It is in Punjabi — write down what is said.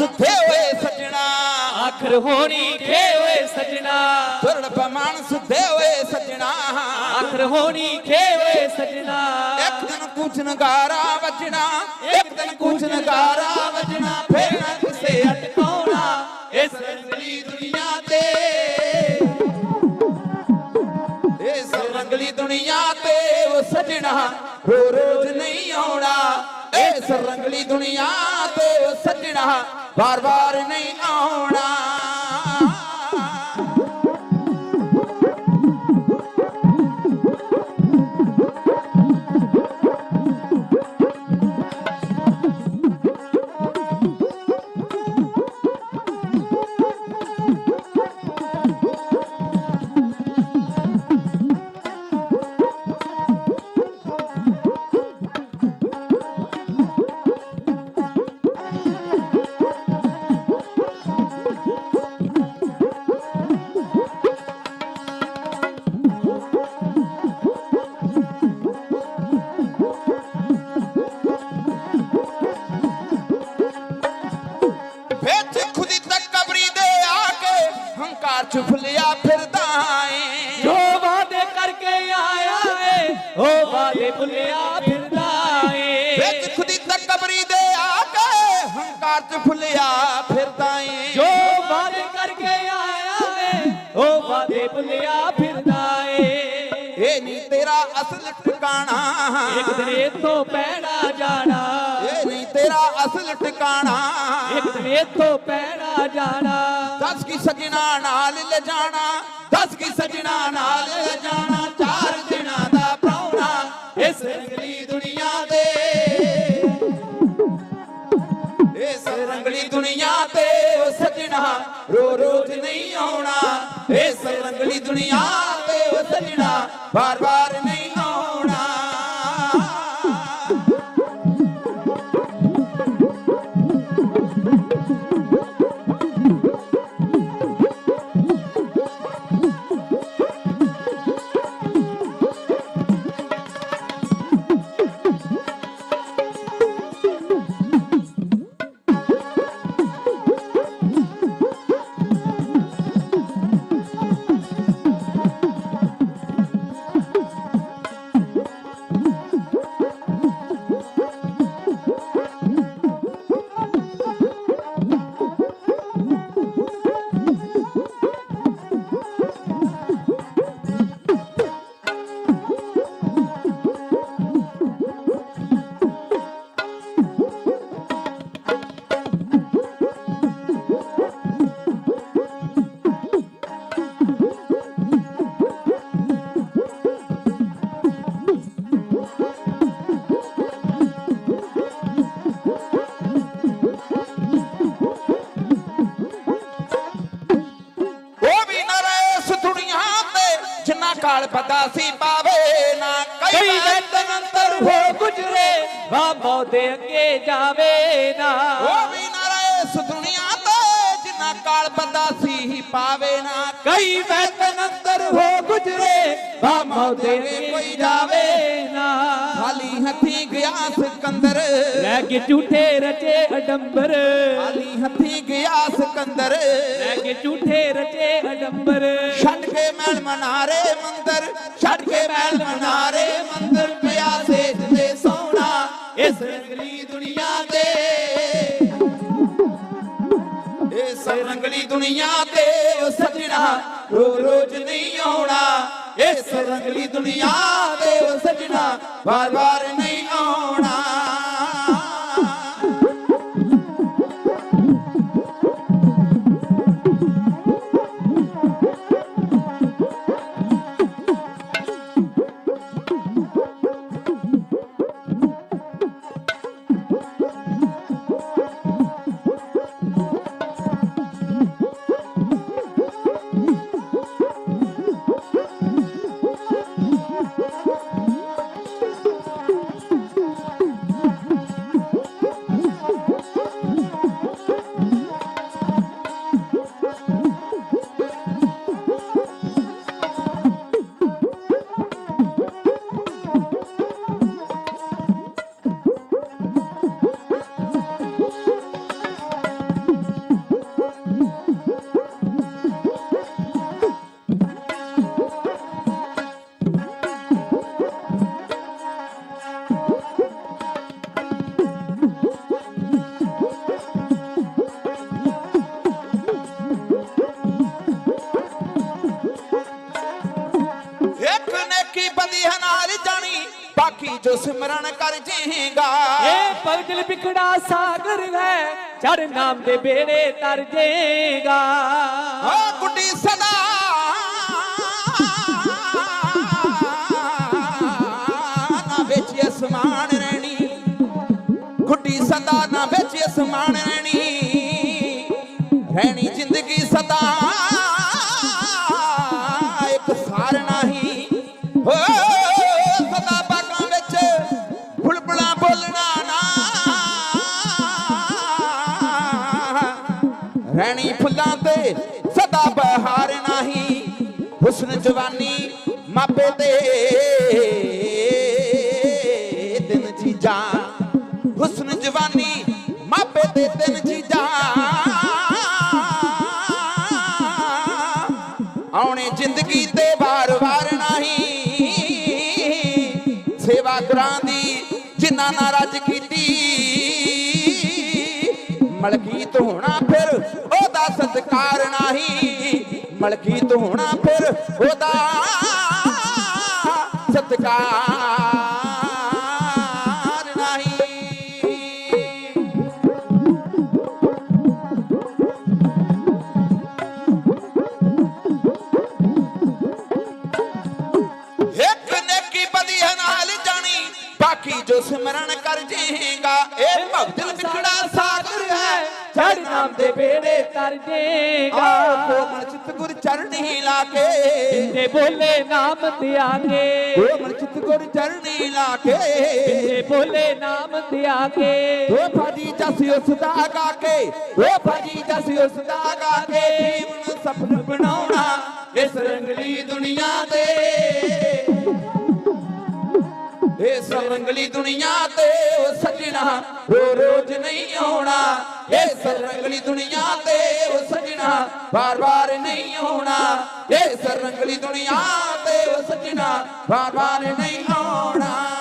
ਥੇ ਹੋਏ ਸਜਣਾ। ਆਖਰ ਹੋਣੀ ਖੇ ਹੋਏ ਸਜਣਾ। ਦੁਰਲਭ ਮਾਨਸ ਥੇ ਹੋਏ ਸਜਣਾ। ਆਖਰ ਹੋਣੀ ਖੇ ਹੋਏ ਸਜਣਾ। ਇੱਕ ਦਿਨ ਕੁਛ ਨਗਾਰਾ ਵੱਜਣਾ ਇੱਕ ਦਿਨ ਕੁਛ ਨਗਾਰਾ ਵੱਜਣਾ ਫੇਰ ਨਾ ਕਿਸੇ ਅਟਕਾਉਣਾ ਇਸ ਰੰਗਲੀ ਦੁਨੀਆ ਤੇ। ਇਸ ਰੰਗਲੀ ਦੁਨੀਆ ਤੇ ਉਹ ਸਜਣਾ ਰੋ ਰੋਜ਼ ਨਹੀਂ ਆਉਣਾ। ਇਸ ਰੰਗਲੀ ਦੁਨੀਆ ਤੇ ਸਜਣਾ ਬਾਰ ਵਾਰ ਨਹੀਂ ਆਉਣਾ। ਉਹ ਵਾਦੇ ਭੁੱਲਿਆ ਫਿਰਦਾ ਏ। ਵਿੱਚ ਖੁਦੀ ਤੱਕ ਕਬਰੀ ਦੇ ਆ ਕੇ ਹੰਕਾਰ ਚ ਫੁੱਲਿਆ ਫਿਰਦਾ ਏ। ਜੋ ਵਾਦੇ ਕਰਕੇ ਆਇਆ ਏ ਉਹ ਵਾਦੇ ਭੁੱਲਿਆ ਫਿਰਦਾ ਏ। ਇਹ ਨਹੀਂ ਤੇਰਾ ਅਸਲ ਟਿਕਾਣਾ। ਇੱਕ ਦਿਨ ਇੱਥੋਂ ਪੈਣਾ ਜਾਣਾ। ਇਹ ਨਹੀਂ ਤੇਰਾ ਅਸਲ ਟਿਕਾਣਾ। ਇੱਕ ਦਿਨ ਇੱਥੋਂ ਪੈਣਾ ਜਾਣਾ। ਦੱਸ ਕੀ ਸਜਣਾ ਨਾਲ ਲੈ ਜਾਣਾ ਦੱਸ ਕੀ ਸਜਣਾ ਨਾਲ ਲੈ ਜਾਣਾ। ਇਸ ਰੰਗਲੀ ਦੁਨੀਆ ਤੇ। ਇਸ ਰੰਗਲੀ ਦੁਨੀਆ ਤੇ ਉਹ ਸਜਣਾ ਰੋ ਰੋਜ਼ ਨਹੀਂ ਆਉਣਾ। ਇਸ ਰੰਗਲੀ ਦੁਨੀਆ ਤੇ ਉਹ ਸਜਣਾ ਬਾਰ ਬਾਰ ਕਾਲ ਪਤਾ ਸੀ ਪਾਵੇ ਨਾ ਕਈ ਵੈਤਨ ਅੰਦਰ ਹੋ ਗੁਜਰੇ। ਵਾ ਮੌਦੇ ਅੱਗੇ ਜਾਵੇ ਨਾ। ਉਹ ਵੀ ਨਾ ਰਹੇ ਇਸ ਦੁਨੀਆ ਤੇ ਜਿੰਨਾ ਕਾਲ ਪਤਾ ਸੀ ਪਾਵੇ ਨਾ। ਕਈ ਵੈਤਨ ਅੰਦਰ ਹੋ ਗੁਜਰੇ ਵਾ ਮੌਦੇ ਅੱਗੇ ਕੋਈ ਜਾਵੇ ਨਾ। ਖਾਲੀ ਹੱਥੀ ਗਿਆ ਸਿਕੰਦਰ। ਲੈ ਕੇ ਝੂਠੇ ਰਚੇ ਅਡੰਬਰ ਖਾਲੀ ਹੱਥੀ ਗਿਆ ਸਿਕੰਦਰ। ਲੈ ਕੇ ਝੂਠੇ ਰਚੇ ਅਡੰਬਰ ਛੱਡ ਕੇ ਮਹਿਲ ਮਨਾਰੇ ਮੰਦਰ। ਛੱਡ ਕੇ ਮਹਿਲ ਮਨਾਰੇ ਦੁਨੀਆ ਤੇ ਉਹ ਸਜਣਾ ਰੋ ਰੋਜ਼ ਨਹੀਂ ਆਉਣਾ। ਇਸ ਰੰਗਲੀ ਦੁਨੀਆ ਦੇ ਉਹ ਸਜਣਾ, ਵਾਰ ਵਾਰ ਨਹੀਂ ਆਉਣਾ। ਜੋ ਸਿਮਰਨ ਕਰ ਜੇਗਾ। ਇਹ ਪਗਲ ਬਿਖੜਾ ਸਾਗਰ ਹੈ ਚੜ ਨਾਮ ਦੇ ਬੇੜੇ ਤਰ ਜੇਗਾ। ਓ ਗੁੱਡੀ ਸਦਾ। ਨਾ ਵਿੱਚ ਅਸਮਾਨ ਰਹਿਣੀ। ਗੁੱਡੀ ਸਦਾ ਨਾ ਵਿੱਚ ਅਸਮਾਨ ਰਹਿਣੀ। ਰਹਿਣੀ ਜ਼ਿੰਦਗੀ ਸਦਾ। ਹੁਸਨ ਜਵਾਨੀ ਮਾਪੇ ਤੇ ਦਿਨ ਚੀਜ਼ਾਂ। ਹੁਸਨ ਜਵਾਨੀ ਮਾਪੇ ਤੇ ਦਿਨ ਚੀਜ਼ਾਂ। ਆਉਣੇ ਜ਼ਿੰਦਗੀ ਤੇ ਵਾਰ-ਵਾਰ ਨਹੀਂ। ਸੇਵਾ ਕਰਾਂ ਦੀ ਜਿਨ੍ਹਾਂ ਨਾਲ ਰੱਜ ਕੀਤੀ। ਮਲਕੀਤ ਹੋਣਾ ਫਿਰ ਉਹਦਾ ਸਤਕਾਰ ਨਹੀਂ। ਮਲਕੀਤ ਹੋਣਾ ਫਿਰ ਉਹਦਾ ਸਤਕਾਰ ਨਹੀਂ। ਇੱਕ ਨੇਕੀ ਬਦੀ ਨਾਲ ਜਾਣੀ, ਬਾਕੀ ਜੋ ਸਿਮਰਨ ਕਰ ਜੀਗਾ ਦੇ ਬੇੜੇ ਤਰ ਜੇਗਾ ਕੋਮਲ ਚਿਤ ਗੁਰ ਚਰਣੀ ਲਾ ਕੇ ਤੇ ਬੋਲੇ ਨਾਮ ਕੇ ਕੋਮਲ ਚਿਤ ਗੁਰ ਚਰਣੀ ਲਾ ਕੇ ਤੇ ਬੋਲੇ ਨਾਮ ਕੇ ਓ ਫਾਜੀ ਜਸ ਉਸ ਦਾ ਗਾ ਕੇ ਓ ਫਾਜੀ ਜਸ ਉਸ ਦਾ ਗਾ ਕੇ ਜੀਵਨ ਸਫਲ ਬਣਾਉਣਾ ਇਸ ਰੰਗਲੀ ਦੁਨੀਆ ਤੇ। ਇਸ ਰੰਗਲੀ ਦੁਨੀਆ ਤੇ ਉਹ ਸੱਜਣਾ ਰੋ ਰੋਜ਼ ਨਹੀਂ ਆਉਣਾ। ਇਸ ਰੰਗਲੀ ਦੁਨੀਆ ਤੇ ਉਹ ਸੱਜਣਾ ਬਾਰ-ਬਾਰ ਨਹੀਂ ਆਉਣਾ। ਇਸ ਰੰਗਲੀ ਦੁਨੀਆ ਤੇ ਉਹ ਸੱਜਣਾ ਬਾਰ-ਬਾਰ ਨਹੀਂ ਆਉਣਾ।